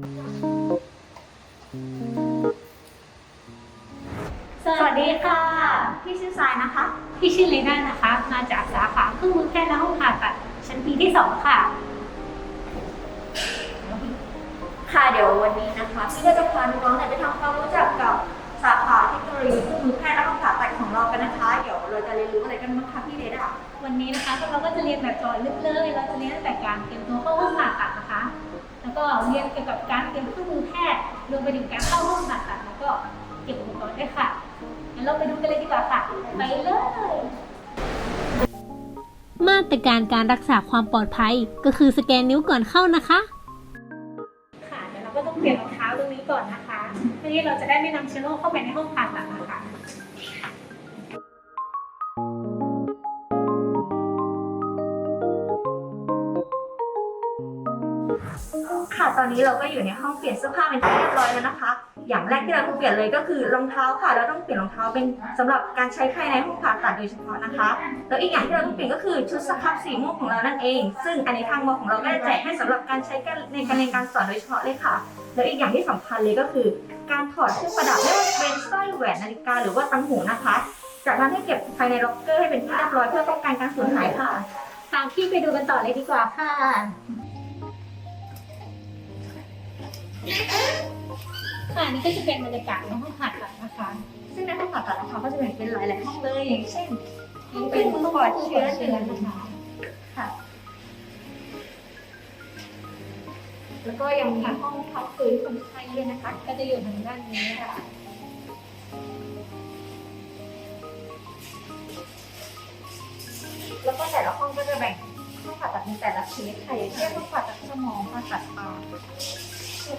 สวัสดีค่ะ พี่ชื่อทรายนะคะ พี่ชื่อเลน่านะคะ มาจากสาขาเครื่องมือแพทย์และห้องผ่าตัดชั้นปีที่สองค่ะ ค่ะเดี๋ยววันนี้นะคะพี่ก็จะพาน้องๆเนี่ยไปทำความรู้จักกับสาขาเทคโนโลยีเครื่องมือแพทย์และการผ่าตัดของเรากันนะคะ เดี๋ยวเราจะเรียนรู้อะไรกันบ้างคะพี่เลดา วันนี้นะคะพวกเราก็จะเรียนแบบเจอลึกเลย เราจะเรียนตั้งแต่การเตรียมตัวเข้าห้องผ่าตัดนะคะ แล้วก็เรียนเกี่ยวกับการเตรียมเครื่องมือแพทย์รวมไปถึงการเข้าห้องผ่าตัดแล้วก็เก็บอุปกรณ์ด้วยค่ะงั้นเราไปดูกันเลยดีกว่าค่ะ ไปเลย มาตรการการรักษาความปลอดภัยก็คือสแกนนิ้วก่อนเข้านะคะ ค่ะเดี๋ยวเราก็ต้องเปลี่ยนรองเท้าตรงนี้ก่อนนะคะเพื่อที่เราจะได้ไม่นำเชื้อโรคเข้าไปในห้องผ่าตัดนะคะ ค่ะ ตอนนี้เราก็อยู่ในห้องเปลี่ยนเสื้อผ้าเป็นที่เรียบร้อยแล้วนะคะ อย่างแรกที่เราต้องเปลี่ยนเลยก็คือรองเท้าค่ะ เราต้องเปลี่ยนรองเท้าเป็นสำหรับการใช้ภายในห้องผ่าตัดโดยเฉพาะนะคะ แล้วอีกอย่างที่เราต้องเปลี่ยนก็คือชุดสครับสีม่วงของเรานั่นเอง ซึ่งอันนี้ทางมอของเราก็จะแจกให้สำหรับการใช้ในการเรียนการสอนโดยเฉพาะเลยค่ะ แล้วอีกอย่างที่สำคัญเลยก็คือ การถอดเครื่องประดับไม่ว่าจะเป็นสร้อยแหวนนาฬิกาหรือว่าตังหูนะคะ จากนั้นให้เก็บภายในล็อกเกอร์ให้เป็นที่เรียบร้อยเพื่อป้องกันการสูญหายค่ะตามพี่ไปดูกันต่อเลยดีกว่าค่ะ ค่ะนี่ก็จะเป็นบรรยากาศในห้องผ่าตัดนะคะ ซึ่งในห้องผ่าตัดนะคะก็จะแบ่งเป็นหลาย ๆ ห้องเลยอย่างเช่นนี่เป็นห้องปลอดเชื้อเชื้อนะคะค่ะ แล้วก็ยังมีห้องพักฟื้นคนไข้ด้วยนะคะ ก็จะอยู่ทางด้านนี้ค่ะแล้วก็แต่ละห้องก็จะแบ่งห้องผ่าตัดเป็นแต่ละเคสค่ะอย่างเช่นห้องผ่าตัดสมองผ่าตัดตาก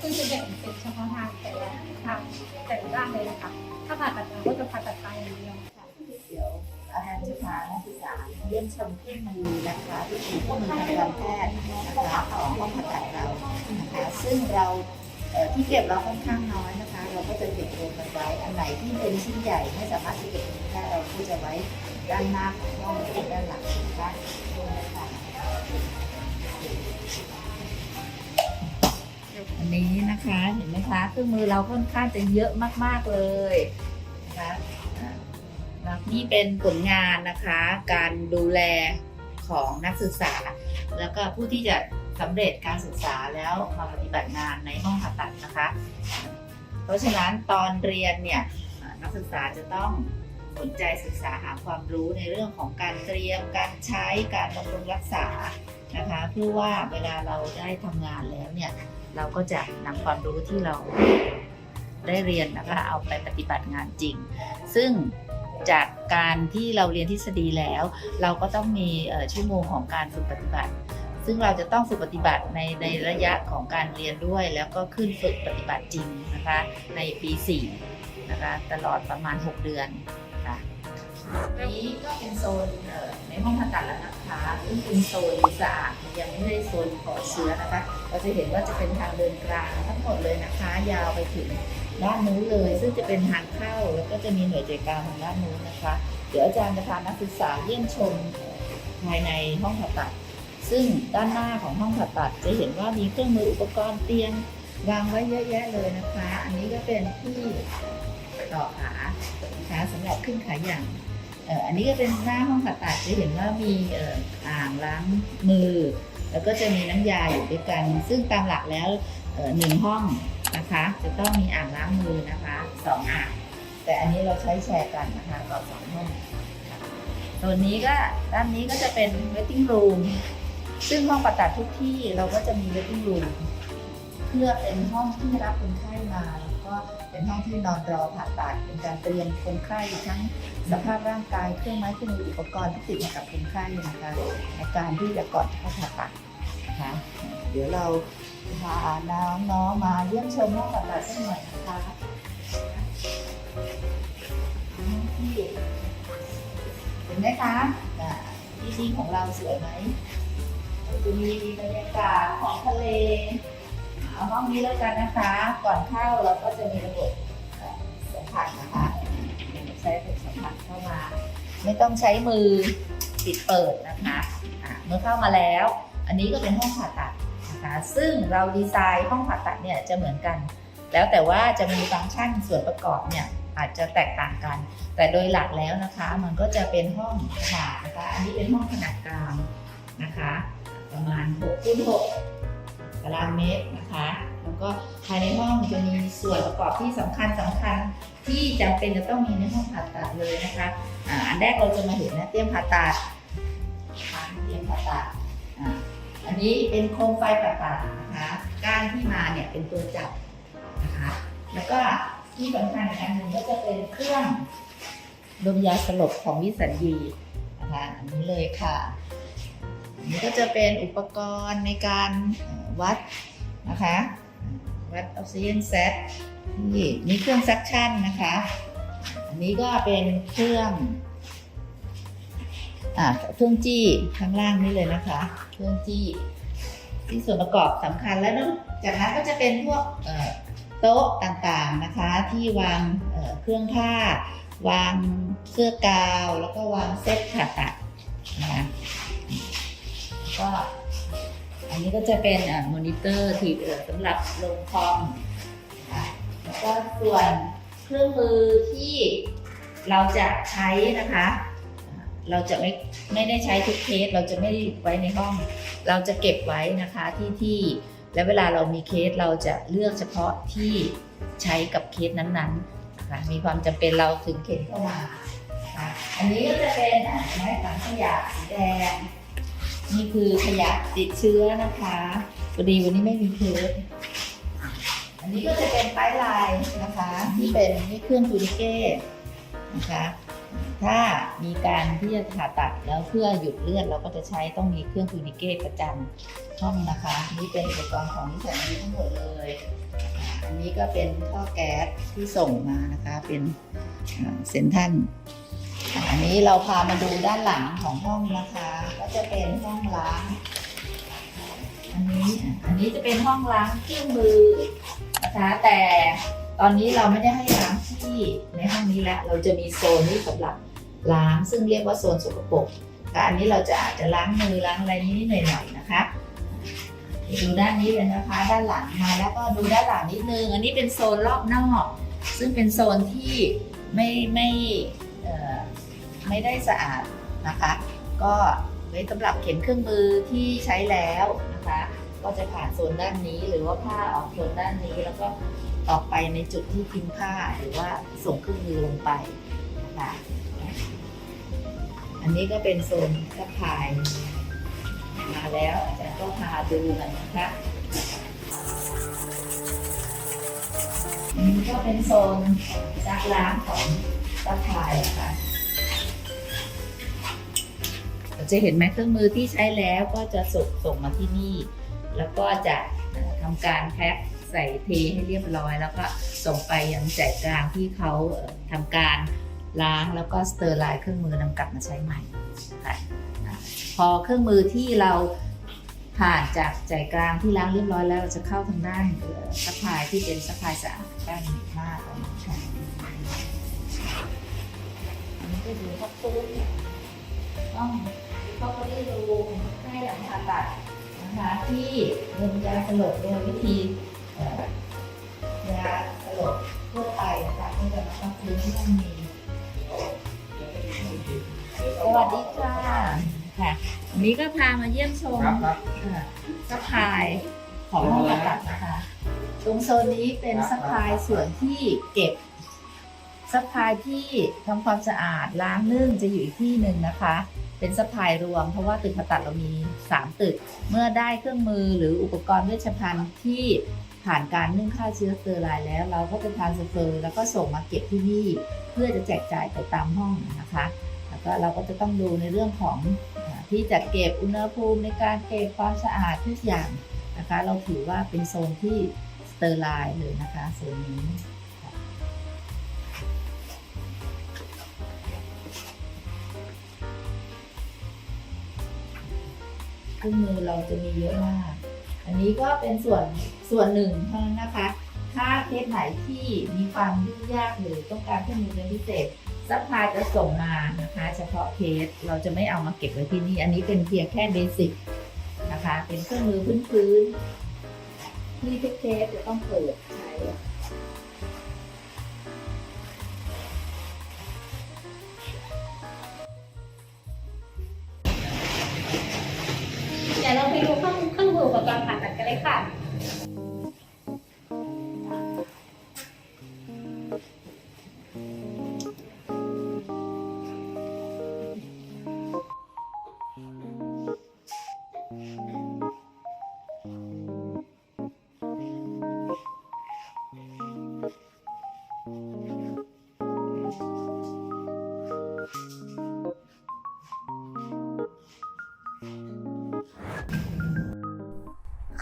คือจะแบ่งเป็นเฉพาะทางแต่ละทางแต่ละด้านเลยนะคะถ้าผ่าตัดตาก็จะผ่าตัดตาอย่างเดียวค่ะเดี๋ยวอาจารย์จะพานักศึกษาเยี่ยมชมเครื่องมือนะคะที่เป็นเครื่องมือทางการแพทย์นะคะของห้องผ่าตัดเรานะคะซึ่งเราที่เก็บเราค่อนข้างน้อยนะคะ เราก็จะเก็บรวมกันไว้อันไหนที่เป็นชิ้นใหญ่ไม่สามารถที่เก็บรวมได้เราก็จะไว้ด้านหน้าของห้องหรือด้านหลังนะคะตรงนี้ค่ะ อันนี้นะคะเห็นไหมคะเครื่องมือเราค่อนข้างจะเยอะมากๆเลยนะคะนี่เป็นผลงานนะคะ การดูแลของนักศึกษา แล้วก็ผู้ที่จะสำเร็จการศึกษาแล้วมาปฏิบัติงานในห้องผ่าตัดนะคะ เพราะฉะนั้นตอนเรียนเนี่ยนักศึกษาจะต้องสนใจศึกษาหาความรู้ในเรื่องของการเตรียม การใช้การบำรุงรักษานะคะ เพื่อว่าเวลาเราได้ทำงานแล้วเนี่ย เราก็จะนำความรู้ที่เราได้เรียนนะคะเอาไปปฏิบัติงานจริง ซึ่งจากการที่เราเรียนทฤษฎีแล้ว เราก็ต้องมีชั่วโมงของการฝึกปฏิบัติ ซึ่งเราจะต้องฝึกปฏิบัติในในระยะของการเรียนด้วย แล้วก็ขึ้นฝึกปฏิบัติจริงนะคะในปี4นะคะตลอดประมาณ 6 เดือนค่ะนี้ก็เป็นโซนในห้องผ่าตัดแล้วนะคะซึ่งเป็นโซนสะอาดยังไม่ได้โซนปลอดเชื้อนะคะ เราจะเห็นว่าจะเป็นทางเดินกลางทั้งหมดเลยนะคะ ยาวไปถึงด้านนู้นเลย ซึ่งจะเป็นทางเข้าแล้วก็จะมีหน่วยใจกลางทางด้านนู้นนะคะ เดี๋ยวอาจารย์จะพานักศึกษาเยี่ยมชมภายในห้องผ่าตัด ซึ่งด้านหน้าของห้องผ่าตัดจะเห็นว่ามีเครื่องมืออุปกรณ์เตียงวางไว้เยอะแยะเลยนะคะ อันนี้ก็เป็นที่ต่อขานะคะสำหรับขึ้นขาอย่างอันนี้ก็เป็นหน้าห้องผ่าตัดจะเห็นว่ามีอ่างล้างมือ แล้วก็จะมีน้ำยาอยู่ด้วยกัน ซึ่งตามหลักแล้วหนึ่งห้องนะคะ จะต้องมีอ่างล้างมือนะคะสองอ่างแต่อันนี้เราใช้แชร์กันนะคะต่อสองห้องส่วนนี้ก็ด้านนี้ก็จะเป็น waiting room ซึ่งห้องผ่าตัดทุกที่เราก็จะมี waiting room เพื่อเป็นห้องที่รับคนไข้มาแล้ว ก็เป็นห้องที่นอนรอผ่าตัดเป็นการเตรียมคนไข้ทั้งสภาพร่างกายเครื่องไม้เครื่องมืออุปกรณ์ที่ติดมากับคนไข้นะคะในการที่จะก่อนเข้าผ่าตัดนะคะเดี๋ยวเราพาน้องๆมาเยี่ยมชมห้องผ่าตัดสักหน่อยนะคะที่เห็นไหมคะที่ที่ของเราสวยไหมจะมีบรรยากาศของทะเล อาห้องนี้แล้วกันนะคะ ก่อนเข้าเราก็จะมีระบบสัมผัสนะคะใช้ระบบสัมผัสเข้ามา ไม่ต้องใช้มือปิดเปิดนะคะะเมื่อเข้ามาแล้ว อันนี้ก็เป็นห้องผ่าตัดนะคะซึ่งเราดีไซน์ห้องผ่าตัดเนี่ยจะเหมือนกัน แล้วแต่ว่าจะมีฟังก์ชันส่วนประกอบเนี่ยอาจจะแตกต่างกัน แต่โดยหลักแล้วนะคะ มันก็จะเป็นห้องขนาดนะคะอันนี้เป็นห้องขนาดกลางนะคะ ประมาณ6คูณ6ตารางเมตรนะคะ ก็ภายในห้องจะมีส่วนประกอบที่สำคัญสำคัญที่จำเป็นจะต้องมีในห้องผ่าตัดเลยนะคะอันแรกเราจะมาเห็นนะเตรียมผ่าตัดเตรียมผ่าตัดอันนี้เป็นโคมไฟผ่าตัดนะคะก้านที่มาเนี่ยเป็นตัวจับนะคะแล้วก็ที่สำคัญอีกอันหนึ่งก็จะเป็นเครื่องดมยาสลบของวิสัญญีนะคะอันนี้เลยค่ะอันนี้ก็จะเป็นอุปกรณ์ในการวัดนะคะ วัดออกซิเจนเซตนี่นี่เครื่องซักชั่นนะคะ อันนี้ก็เป็นเครื่องอ่าเครื่องจี้ข้างล่างนี่เลยนะคะ เครื่องจี้ที่ส่วนประกอบสำคัญแล้วนอกจากนั้นก็จะเป็นพวกโต๊ะต่างๆนะคะ ที่วางเเครื่องผ้า วางเสื้อกาว แล้วก็วางเซ็ตผ่าตัดนะคะก็ อันนี้ก็จะเป็นมอนิเตอร์ที่เออสำหรับลงคอมแล้วก็ส่วนเครื่องมือที่เราจะใช้นะคะ เราจะไม่ไม่ได้ใช้ทุกเคส เราจะไม่ได้ไว้ในห้อง เราจะเก็บไว้นะคะที่ที่และเวลาเรามีเคสเราจะเลือกเฉพาะที่ใช้กับเคสนั้นๆนะะมีความจำเป็นเราถึงเข็นเข้ามานะอันนี้ก็จะเป็นไม้ถังขยะสีแดง นี่คือขยะติดเชื้อนะคะพอดีวันนี้ไม่มีเคสอันนี้ก็จะเป็นป้ายลายนะคะที่เป็นนี่เครื่องทูนิเก้นะคะถ้ามีการที่จะผ่าตัดแล้วเพื่อหยุดเลือดเราก็จะใช้ต้องมีเครื่องทูนิเก้ประจำห้องนะคะ นี่เป็นอุปกรณ์ของนิสันนี้ทั้งหมดเลยอันนี้ก็เป็นท่อแก๊สที่ส่งมานะคะ เป็นเซนทัน อันนี้เราพามาดูด้านหลังของห้องนะคะ ก็จะเป็นห้องล้าง อันนี้อันนี้จะเป็นห้องล้างเครื่องมือนะคะแต่ตอนนี้เราไม่ได้ให้ล้างที่ในห้องนี้แล้ว เราจะมีโซนที่สำหรับล้างซึ่งเรียกว่าโซนสกปรกนะคะอันนี้เราจะอาจจะล้างมือล้างอะไรนิดหน่อยๆนะคะดูด้านนี้เลยนะคะ ด้านหลังมาแล้วก็ดูด้านหลังนิดนึงอันนี้เป็นโซนรอบนอก ซึ่งเป็นโซนที่ไม่ไม่เอ่อ ไม่ได้สะอาดนะคะ ก็ไว้สำหรับเข็นเครื่องมือที่ใช้แล้วนะคะ ก็จะผ่านโซนด้านนี้ หรือว่าผ้าออกโซนด้านนี้ แล้วก็ออกไปในจุดที่ทิ้งผ้าหรือว่าส่งเครื่องมือลงไปนะคะอันนี้ก็เป็นโซนซักพายมาแล้วอาจารย์ก็พาดูหน่อยนะคะอันนี้ก็เป็นโซนซักล้างของซักพายนะคะ จะเห็นไหมเครื่องมือที่ใช้แล้วก็จะส่งส่งมาที่นี่ แล้วก็จะเอ่อทำการแพ็คใส่เทให้เรียบร้อย แล้วก็ส่งไปยังใจกลางที่เขาเอ่อทำการล้างแล้วก็สเตอร์ไลน์เครื่องมือนำกลับมาใช้ใหม่ค่ะอ่พอเครื่องมือที่เราผ่านจากใจกลางที่ล้างเรียบร้อยแล้วเราจะเข้าทางด้านสะพายที่เป็นสะพายสะอาดด้านหน้าตรงนี้ค่ะอันนี้ก็ดูครบตู้ต้อง เขาก็ได้ดูให้หลังผ่าตัดนะคะที่ดมยาสลบโดยวิธียาสลบทั่วไปนะคะก็จะมาพักฟื้นที่ห้องนี้สวัสดีค่ะค่ะวันนี้ก็พามาเยี่ยมชมครับครับ อ่อสะพายของห้องผ่าตัดนะคะ ตรงโซนนี้เป็นสะพายส่วนที่เก็บสะพายที่ทำความสะอาดล้างนึ่งจะอยู่อีกที่หนึ่งนะคะ เป็นสะพายรวม เพราะว่าตึกผ่าตัดเรามี 3 ตึก เมื่อได้เครื่องมือหรืออุปกรณ์เวชภัณฑ์ที่ผ่านการนึ่งฆ่าเชื้อสเตอร์ไลน์แล้ว เราก็จะทานสเฟอร์แล้วก็ส่งมาเก็บที่นี่ เพื่อจะแจกจ่ายไปตามห้องนะคะ แล้วก็เราก็จะต้องดูในเรื่องของที่จัดเก็บอุณหภูมิในการเก็บความสะอาดทุกอย่างนะคะ เราถือว่าเป็นโซนที่สเตอร์ไลน์เลยนะคะโซนนี้ ครื่องมือเราจะมีเยอะมาก อันนี้ก็เป็นส่วนส่วนหนึ่งเท่านั้นนะคะ ถ้าเคสไหนที่มีความยุ่งยากหรือต้องการเครื่องมือเป็นพิเศษซัพพลายจะส่งมานะคะ เฉพาะเคสเราจะไม่เอามาเก็บไว้ที่นี่ อันนี้เป็นเพียงแค่เบสิกนะคะ เป็นเครื่องมือพื้นๆที่ทุกเทปจะต้องเปิดใช้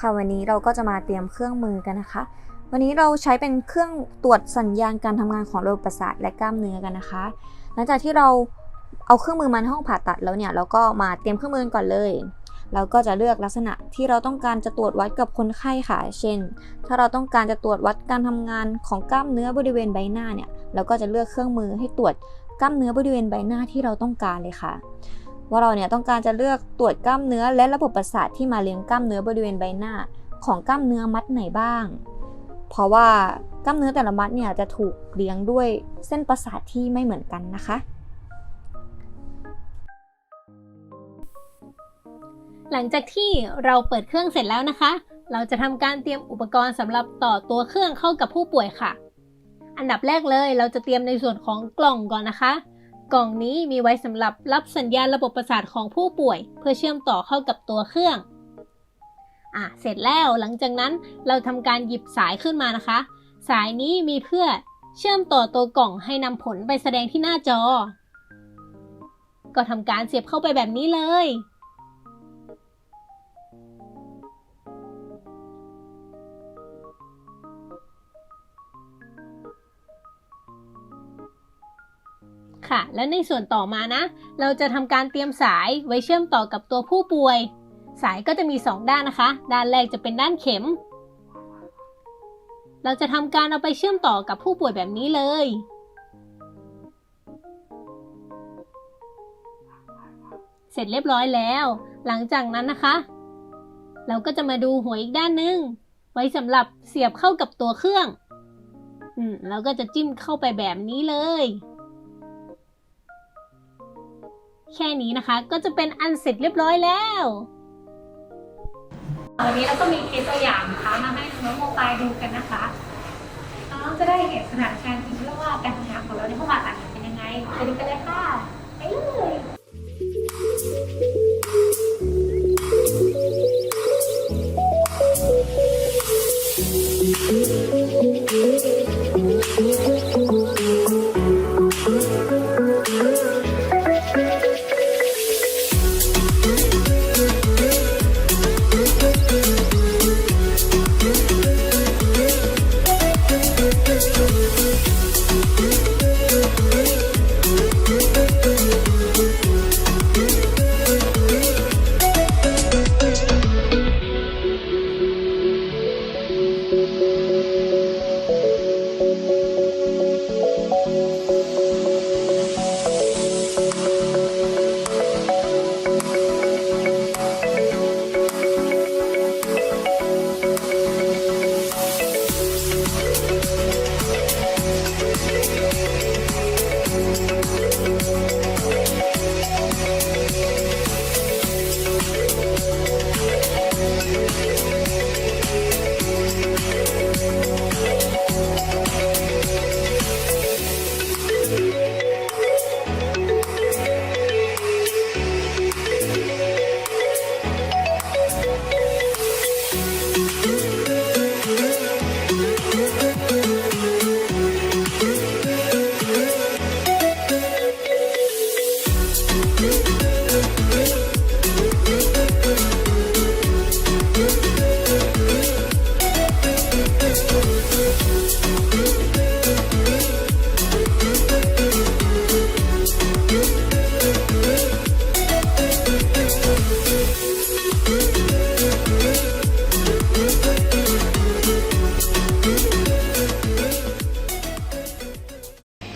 ค่ะวันนี้เราก็จะมาเตรียมเครื่องมือกันนะคะ วันนี้เราใช้เป็นเครื่องตรวจสัญญาณการทำงานของระบบประสาทและกล้ามเนื้อกันนะคะ หลังจากที่เราเอาเครื่องมือมาในห้องผ่าตัดแล้วเนี่ยเราก็มาเตรียมเครื่องมือก่อนเลย เราก็จะเลือกลักษณะที่เราต้องการจะตรวจวัดกับคนไข้ค่ะ เช่น ถ้าเราต้องการจะตรวจวัดการทำงานของกล้ามเนื้อบริเวณใบหน้าเนี่ย เราก็จะเลือกเครื่องมือให้ตรวจกล้ามเนื้อบริเวณใบหน้าที่เราต้องการเลยค่ะ ว่าเราเนี่ยต้องการจะเลือกตรวจกล้ามเนื้อและระบบประสาทที่มาเลี้ยงกล้ามเนื้อบริเวณใบหน้า ของกล้ามเนื้อมัดไหนบ้าง เพราะว่ากล้ามเนื้อแต่ละมัดเนี่ยจะถูกเลี้ยงด้วยเส้นประสาทที่ไม่เหมือนกันนะคะ หลังจากที่เราเปิดเครื่องเสร็จแล้วนะคะ เราจะทำการเตรียมอุปกรณ์สำหรับต่อตัวเครื่องเข้ากับผู้ป่วยค่ะ อันดับแรกเลยเราจะเตรียมในส่วนของกล่องก่อนนะคะ กล่องนี้มีไว้สำหรับรับสัญญาณระบบประสาทของผู้ป่วย เพื่อเชื่อมต่อเข้ากับตัวเครื่องอะเสร็จแล้วหลังจากนั้นเราทำการหยิบสายขึ้นมานะคะ สายนี้มีเพื่อเชื่อมต่อตัวกล่องให้นำผลไปแสดงที่หน้าจอ ก็ทำการเสียบเข้าไปแบบนี้เลย ค่ะ และในส่วนต่อมานะ เราจะทำการเตรียมสายไว้เชื่อมต่อกับตัวผู้ป่วย สายก็จะมี 2 ด้านนะคะ ด้านแรกจะเป็นด้านเข็ม เราจะทำการเอาไปเชื่อมต่อกับผู้ป่วยแบบนี้เลย เสร็จเรียบร้อยแล้ว หลังจากนั้นนะคะ เราก็จะมาดูหัวอีกด้านหนึง ไว้สำหรับเสียบเข้ากับตัวเครื่อง อืมเราก็จะจิ้มเข้าไปแบบนี้เลย แค่นี้นะคะก็จะเป็นอันเสร็จเรียบร้อยแล้ววันนี้เราก็มีเคสตัวอย่างนะคะมาให้น้องโมบายดูกันนะคะน้องจะได้เห็นสถานการณ์จริงด้วยว่าการทำงานของเราในห้องผ่าตัดเป็นยังไงไปดูกันเลยค่ะไปเลย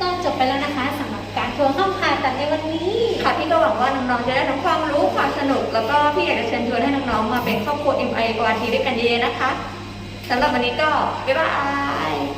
ก็จบไปแล้วนะคะสำหรับการทัวร์ห้อง ในวันนี้ค่ะพี่ก็หวังว่าน้องๆจะได้ทั้งความรู้ความสนุก แล้วก็พี่อยากจะเชิญชวนให้น้องๆมาเป็นครอบครัว MI กวาทีด้วยกันเยอะๆนะคะสำหรับวันนี้ก็บ๊ายบาย